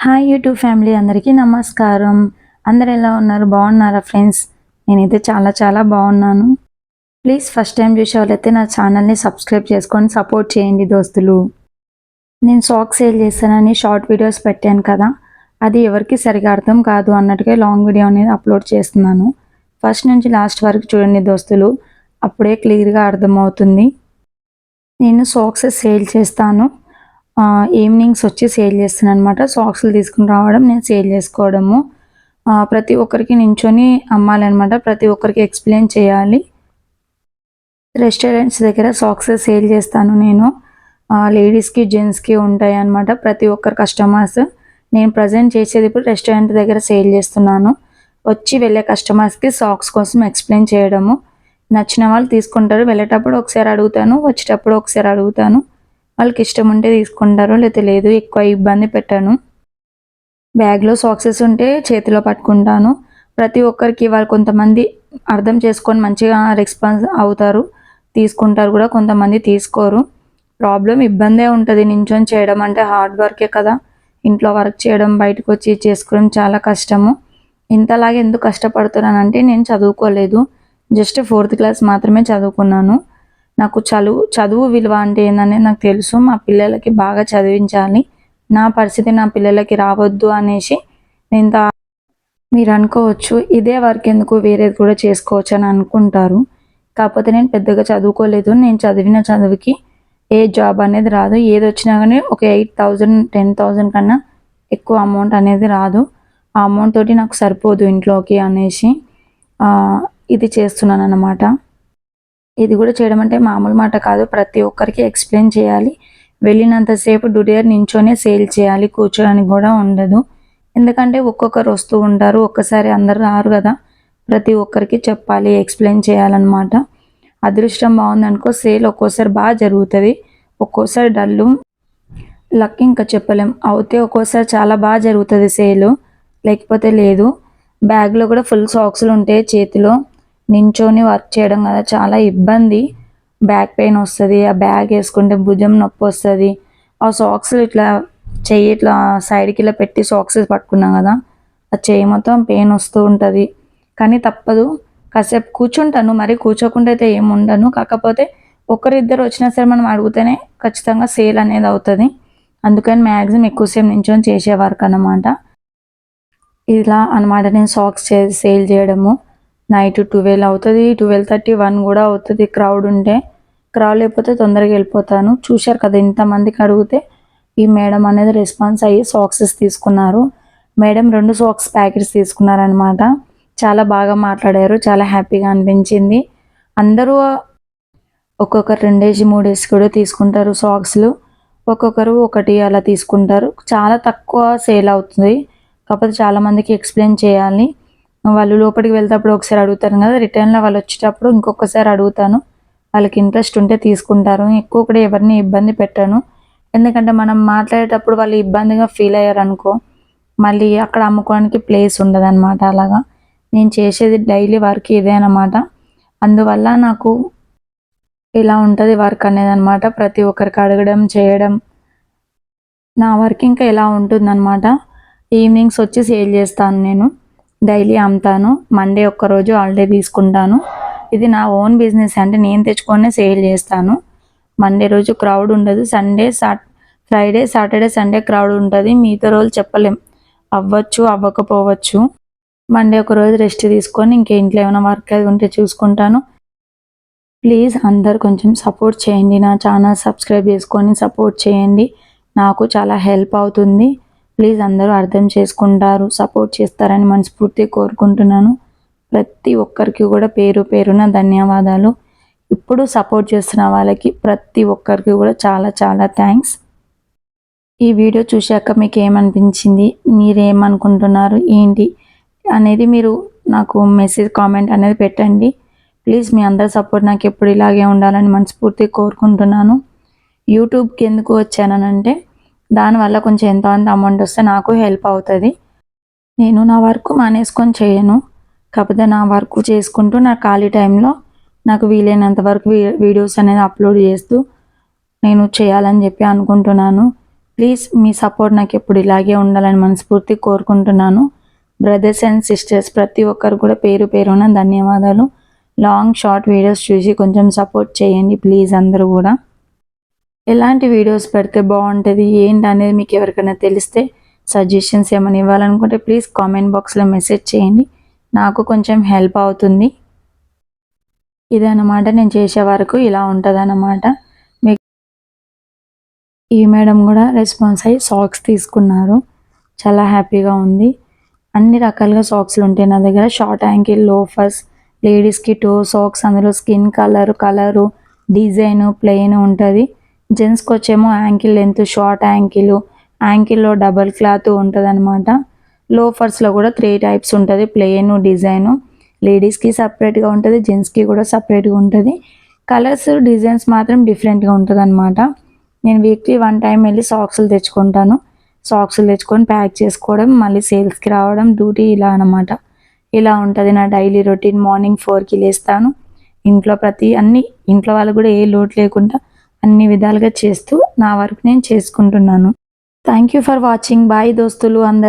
Hi YouTube family అందరికీ నమస్కారం. అందరు ఎలా ఉన్నారు? బాగున్నారా ఫ్రెండ్స్? నేనైతే చాలా చాలా బాగున్నాను. ప్లీజ్ ఫస్ట్ టైం చూసే వాళ్ళైతే నా ఛానల్ని సబ్స్క్రైబ్ చేసుకొని సపోర్ట్ చేయండి దోస్తులు. నేను సాక్స్ సేల్ చేస్తానని షార్ట్ వీడియోస్ పెట్టాను కదా అది ఎవరికి సరిగా అర్థం కాదు అన్నట్టుగా లాంగ్ వీడియో అనేది అప్లోడ్ చేస్తున్నాను. ఫస్ట్ నుంచి లాస్ట్ వరకు చూడండి దోస్తులు అప్పుడే క్లియర్గా అర్థమవుతుంది. నేను సాక్స్ సేల్ చేస్తాను. ఈవినింగ్స్ వచ్చి సేల్ చేస్తాను అనమాట సాక్స్లు తీసుకుని రావడం నేను సేల్ చేసుకోవడము. ప్రతి ఒక్కరికి నించొని అమ్మాలన్నమాట. ప్రతి ఒక్కరికి ఎక్స్ప్లెయిన్ చేయాలి. రెస్టారెంట్స్ దగ్గర సాక్స్ సేల్ చేస్తాను నేను. లేడీస్కి జెంట్స్కి ఉంటాయి అనమాట ప్రతి ఒక్కరు కస్టమర్స్ నేను ప్రజెంట్ చేసేది ఇప్పుడు రెస్టారెంట్ దగ్గర సేల్ చేస్తున్నాను. వచ్చి వెళ్ళే కస్టమర్స్కి సాక్స్ కోసం ఎక్స్ప్లెయిన్ చేయడము. నచ్చిన వాళ్ళు తీసుకుంటారు. వెళ్ళేటప్పుడు ఒకసారి అడుగుతాను వచ్చేటప్పుడు ఒకసారి అడుగుతాను. వాళ్ళకి ఇష్టం ఉంటే తీసుకుంటారు లేకపోతే లేదు ఎక్కువ ఇబ్బంది పెట్టాను. బ్యాగ్లో సాక్సెస్ ఉంటే చేతిలో పట్టుకుంటాను. ప్రతి ఒక్కరికి వాళ్ళు కొంతమంది అర్థం చేసుకొని మంచిగా రెస్పాన్స్ అవుతారు తీసుకుంటారు కూడా కొంతమంది తీసుకోరు. ప్రాబ్లం ఇబ్బందే ఉంటుంది నించొని చేయడం అంటే హార్డ్ వర్కే కదా. ఇంట్లో వర్క్ చేయడం బయటకు వచ్చి చేసుకోవడం చాలా కష్టము. ఇంతలాగే ఎందుకు కష్టపడుతున్నానంటే నేను చదువుకోలేదు. జస్ట్ ఫోర్త్ క్లాస్ మాత్రమే చదువుకున్నాను. నాకు చదువు చదువు విలువ అంటే ఏందనేది నాకు తెలుసు. మా పిల్లలకి బాగా చదివించాలి. నా పరిస్థితి నా పిల్లలకి రావద్దు అనేసి నేను మీరు అనుకోవచ్చు ఇదే వర్క్ ఎందుకు వేరేది కూడా చేసుకోవచ్చు అని అనుకుంటారు. కాకపోతే నేను పెద్దగా చదువుకోలేదు. నేను చదివిన చదువుకి ఏ జాబ్ అనేది రాదు. ఏది వచ్చినా కానీ ఒక ఎయిట్ థౌజండ్ టెన్ థౌజండ్ కన్నా ఎక్కువ అమౌంట్ అనేది రాదు. ఆ అమౌంట్ తోటి నాకు సరిపోదు ఇంట్లోకి అనేసి ఇది చేస్తున్నాను అన్నమాట ఇది కూడా చేయడం అంటే మామూలు మాట కాదు. ప్రతి ఒక్కరికి ఎక్స్ప్లెయిన్ చేయాలి. వెళ్ళినంతసేపు డుడియర్ నించొనే సేల్ చేయాలి. కూర్చోడానికి కూడా ఉండదు. ఎందుకంటే ఒక్కొక్కరు వస్తూ ఉంటారు. ఒక్కసారి అందరు రారు కదా. ప్రతి ఒక్కరికి చెప్పాలి ఎక్స్ప్లెయిన్ చేయాలన్నమాట. అదృష్టం బాగుందనుకో సేల్ ఒక్కోసారి బాగా జరుగుతుంది. ఒక్కోసారి డల్లు లక్ ఇంకా చెప్పలేం. అవుతే ఒక్కోసారి చాలా బాగా జరుగుతుంది సేలు. లేకపోతే లేదు. బ్యాగ్లో కూడా ఫుల్ సాక్స్లు ఉంటాయి చేతిలో. నించొని వర్క్ చేయడం కదా చాలా ఇబ్బంది. బ్యాక్ పెయిన్ వస్తుంది ఆ బ్యాగ్ వేసుకుంటే భుజం నొప్పి వస్తుంది. ఆ సాక్స్ ఇట్లా చెయ్యి ఇట్లా సైడ్కి ఇలా పెట్టి సాక్స్ పట్టుకున్నాం కదా ఆ చెయ్యి మొత్తం పెయిన్ వస్తూ ఉంటుంది. కానీ తప్పదు కాసేపు కూర్చుంటాను మరి కూర్చోకుండా అయితే ఏమి ఉండను. కాకపోతే ఒకరిద్దరు వచ్చినా సరే మనం అడిగితేనే ఖచ్చితంగా సేల్ అనేది అవుతుంది. అందుకని మ్యాక్సిమం ఎక్కువసేపు నించొని చేసేవారు అనమాట అన్నమాట. ఇలా అనమాట నేను సాక్స్ చే సేల్ చేయడము. నైట్ ట్వెల్వ్ అవుతుంది ట్వెల్వ్ థర్టీ వన్ కూడా అవుతుంది. క్రౌడ్ ఉంటే క్రౌడ్ లేకపోతే తొందరగా వెళ్ళిపోతాను. చూశారు కదా ఇంతమందికి అడిగితే ఈ మేడం అనేది రెస్పాన్స్ అయ్యి సాక్సెస్ తీసుకున్నారు. మేడం రెండు సాక్స్ ప్యాకెట్స్ తీసుకున్నారనమాట చాలా బాగా మాట్లాడారు చాలా హ్యాపీగా అనిపించింది. అందరూ ఒక్కొక్కరు రెండేసి మూడేసి కూడా తీసుకుంటారు సాక్స్లు. ఒక్కొక్కరు ఒకటి అలా తీసుకుంటారు. చాలా తక్కువ సేల్ అవుతుంది. కాకపోతే చాలామందికి ఎక్స్ప్లెయిన్ చేయాలి. వాళ్ళు లోపలికి వెళ్తేప్పుడు ఒకసారి అడుగుతారు కదా రిటర్న్లో వాళ్ళు వచ్చేటప్పుడు ఇంకొకసారి అడుగుతాను. వాళ్ళకి ఇంట్రెస్ట్ ఉంటే తీసుకుంటారు. ఎక్కువ కూడా ఎవరిని ఇబ్బంది పెట్టాను. ఎందుకంటే మనం మాట్లాడేటప్పుడు వాళ్ళు ఇబ్బందిగా ఫీల్ అయ్యారు అనుకో మళ్ళీ అక్కడ అమ్ముకోవడానికి ప్లేస్ ఉండదన్నమాట అలాగా. నేను చేసేది డైలీ వర్క్ ఇదే అన్నమాట. అందువల్ల నాకు ఇలా ఉంటుంది వర్క్ అనేది అనమాట ప్రతి ఒక్కరికి అడగడం చేయడం నా వర్క్ ఇంకా ఎలా ఉంటుందన్నమాట. ఈవినింగ్స్ వచ్చి సేల్ చేస్తాను నేను. డైలీ అమ్ముతాను. మండే ఒక్కరోజు హాలిడే తీసుకుంటాను. ఇది నా ఓన్ బిజినెస్ అంటే నేను తెచ్చుకొని సేల్ చేస్తాను. మండే రోజు క్రౌడ్ ఉండదు. Sunday sat Friday Saturday Sunday crowd ఉంటుంది. మిగతా రోజు చెప్పలేం. అవ్వచ్చు అవ్వకపోవచ్చు. మండే ఒక రోజు రెస్ట్ తీసుకొని ఇంకే ఇంట్లో ఏమైనా వర్క్ అది ఉంటే చూసుకుంటాను. ప్లీజ్ అందరు కొంచెం సపోర్ట్ చేయండి. నా ఛానల్ సబ్స్క్రైబ్ చేసుకొని సపోర్ట్ చేయండి. నాకు చాలా హెల్ప్ అవుతుంది. ప్లీజ్ అందరూ అర్థం చేసుకుంటారు సపోర్ట్ చేస్తారని మనస్ఫూర్తి కోరుకుంటున్నాను. ప్రతి ఒక్కరికి కూడా పేరు పేరున ధన్యవాదాలు. ఇప్పుడు సపోర్ట్ చేస్తున్న వాళ్ళకి ప్రతి ఒక్కరికి కూడా చాలా చాలా థ్యాంక్స్. ఈ వీడియో చూశాక మీకు ఏమనిపించింది? మీరేమనుకుంటున్నారు? ఏంటి? అనేది మీరు నాకు మెసేజ్ కామెంట్ అనేది పెట్టండి. ప్లీజ్ మీ అందరి సపోర్ట్ నాకు ఎప్పుడు ఇలాగే ఉండాలని మనస్ఫూర్తి కోరుకుంటున్నాను. యూట్యూబ్కి ఎందుకు వచ్చానంటే దానివల్ల కొంచెం ఎంతో అంత అమౌంట్ వస్తే నాకు హెల్ప్ అవుతుంది. నేను నా వర్క్ మానేసుకొని చేయను. కాకపోతే నా వర్క్ చేసుకుంటూ నా ఖాళీ టైంలో నాకు వీలైనంత వరకు వీ- వీడియోస్ అనేది అప్లోడ్ చేస్తూ నేను చేయాలని చెప్పి అనుకుంటున్నాను. ప్లీజ్ మీ సపోర్ట్ నాకు ఎప్పుడు ఇలాగే ఉండాలని మనస్ఫూర్తి కోరుకుంటున్నాను. బ్రదర్స్ అండ్ సిస్టర్స్ ప్రతి ఒక్కరు కూడా పేరు పేరున ధన్యవాదాలు. లాంగ్ షార్ట్ వీడియోస్ చూసి కొంచెం సపోర్ట్ చేయండి ప్లీజ్ అందరూ కూడా. ఎలాంటి వీడియోస్ పెడితే బాగుంటుంది ఏంటి అనేది మీకు ఎవరికైనా తెలిస్తే సజెషన్స్ ఏమైనా ఇవ్వాలనుకుంటే ప్లీజ్ కామెంట్ బాక్స్లో మెసేజ్ చేయండి. నాకు కొంచెం హెల్ప్ అవుతుంది. ఇదన్నమాట నేను చేసే వరకు ఇలా ఉంటుంది అన్నమాట మీకు ఈ మేడం కూడా రెస్పాన్స్ అయ్యి సాక్స్ తీసుకున్నారు. చాలా హ్యాపీగా ఉంది. అన్ని రకాలుగా సాక్స్లు ఉంటాయి నా దగ్గర. షార్ట్ యాంకిల్ లోఫర్స్ లేడీస్కి టో సాక్స్ అందులో skin colour colour design plain ఉంటుంది. జెంట్స్కి వచ్చేమో యాంకిల్ లెంత్ షార్ట్ యాంకిల్ యాంకిల్లో డబల్ క్లాత్ ఉంటుంది అనమాట లోఫర్స్లో కూడా త్రీ టైప్స్ ఉంటుంది ప్లెయిన్ డిజైన్. లేడీస్కి సపరేట్గా ఉంటుంది జెంట్స్కి కూడా సపరేట్గా ఉంటుంది. కలర్స్ డిజైన్స్ మాత్రం డిఫరెంట్గా ఉంటుంది అనమాట నేను వీక్లీ వన్ టైం వెళ్ళి సాక్స్లు తెచ్చుకుంటాను. సాక్స్లు తెచ్చుకొని ప్యాక్ చేసుకోవడం మళ్ళీ సేల్స్కి రావడం డ్యూటీ ఇలా అనమాట ఇలా ఉంటుంది నా డైలీ రొటీన్. మార్నింగ్ ఫోర్కి లేస్తాను. ఇంట్లో ప్రతి అన్ని ఇంట్లో వాళ్ళు కూడా ఏ లోటు లేకుండా అన్ని విధాలుగా చేస్తూ నా వరకు నేను చేసుకుంటున్నాను. Thank you for watching bye దోస్తులు అందరు.